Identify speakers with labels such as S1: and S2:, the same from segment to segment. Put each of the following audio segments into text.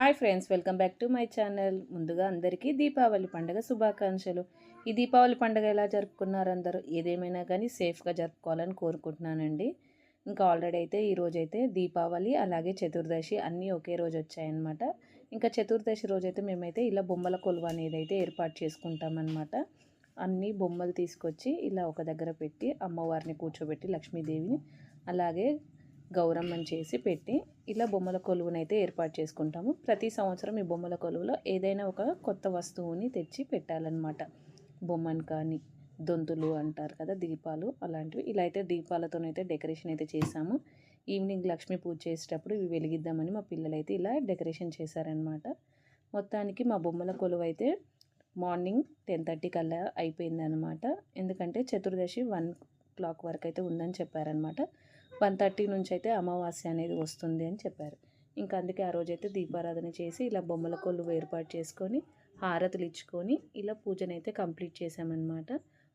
S1: Hi friends welcome back to my channel. ముందుగా అందరికీ దీపావళి పండుగ శుభాకాంక్షలు. ఈ దీపావళి పండుగ ఎలా జరుపుకున్నారు అందరూ? ఏదేమైనా కానీ సేఫ్గా జరుపుకోవాలని కోరుకుంటున్నానండి. ఇంకా ఆల్రెడీ అయితే ఈరోజు అయితే దీపావళి అలాగే చతుర్దశి అన్నీ ఒకే రోజు వచ్చాయన్నమాట. ఇంకా చతుర్దశి రోజైతే మేమైతే ఇలా బొమ్మల కొలువు అనేది అయితే ఏర్పాటు చేసుకుంటామన్నమాట. అన్ని బొమ్మలు తీసుకొచ్చి ఇలా ఒక దగ్గర పెట్టి అమ్మవారిని కూర్చోబెట్టి లక్ష్మీదేవిని అలాగే గౌరమ్మని చేసి పెట్టి ఇలా బొమ్మల కొలువునైతే ఏర్పాటు చేసుకుంటాము. ప్రతి సంవత్సరం ఈ బొమ్మల కొలువులో ఏదైనా ఒక కొత్త వస్తువుని తెచ్చి పెట్టాలన్నమాట. బొమ్మను కానీ దొంతులు అంటారు కదా దీపాలు అలాంటివి. ఇలా అయితే దీపాలతోనైతే డెకరేషన్ అయితే చేసాము ఈవినింగ్ లక్ష్మీ పూజ చేసేటప్పుడు ఇవి వెలిగిద్దామని మా పిల్లలైతే ఇలా డెకరేషన్ చేశారనమాట మొత్తానికి మా బొమ్మల కొలువు అయితే మార్నింగ్ టెన్ థర్టీ కల్లా అయిపోయిందనమాట ఎందుకంటే చతుర్దశి వన్ క్లాక్ వరకు అయితే ఉందని చెప్పారనమాట. వన్ థర్టీ నుంచి అయితే అమావాస్య అనేది వస్తుంది అని చెప్పారు. ఇంకా అందుకే ఆ రోజైతే దీపారాధన చేసి ఇలా బొమ్మల కొళ్ళు ఏర్పాటు చేసుకొని హారతులు ఇచ్చుకొని ఇలా పూజనైతే కంప్లీట్ చేసామన్నమాట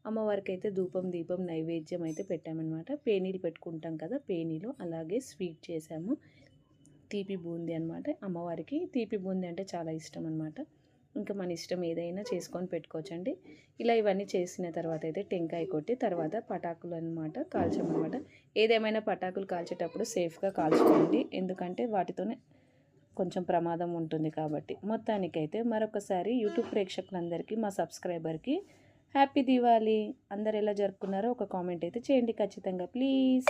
S1: అమ్మవారికి అయితే ధూపం దీపం నైవేద్యం అయితే పెట్టామన్నమాట పేనీలు పెట్టుకుంటాం కదా పేనీలు అలాగే స్వీట్ చేసాము తీపి బూందీ అనమాట. అమ్మవారికి తీపి బూందీ అంటే చాలా ఇష్టం అనమాట ఇంకా మన ఇష్టం ఏదైనా చేసుకొని పెట్టుకోవచ్చండి. ఇలా ఇవన్నీ చేసిన తర్వాత అయితే టెంకాయ కొట్టి తర్వాత పటాకులు అనమాట కాల్చమన్నమాట ఏదేమైనా పటాకులు కాల్చేటప్పుడు సేఫ్గా కాల్చుకోండి. ఎందుకంటే వాటితోనే కొంచెం ప్రమాదం ఉంటుంది కాబట్టి. మొత్తానికైతే మరొకసారి యూట్యూబ్ ప్రేక్షకులందరికీ మా సబ్స్క్రైబర్కి హ్యాపీ దివాళీ. అందరు ఎలా జరుపుకున్నారో ఒక కామెంట్ అయితే చేయండి ఖచ్చితంగా. ప్లీజ్.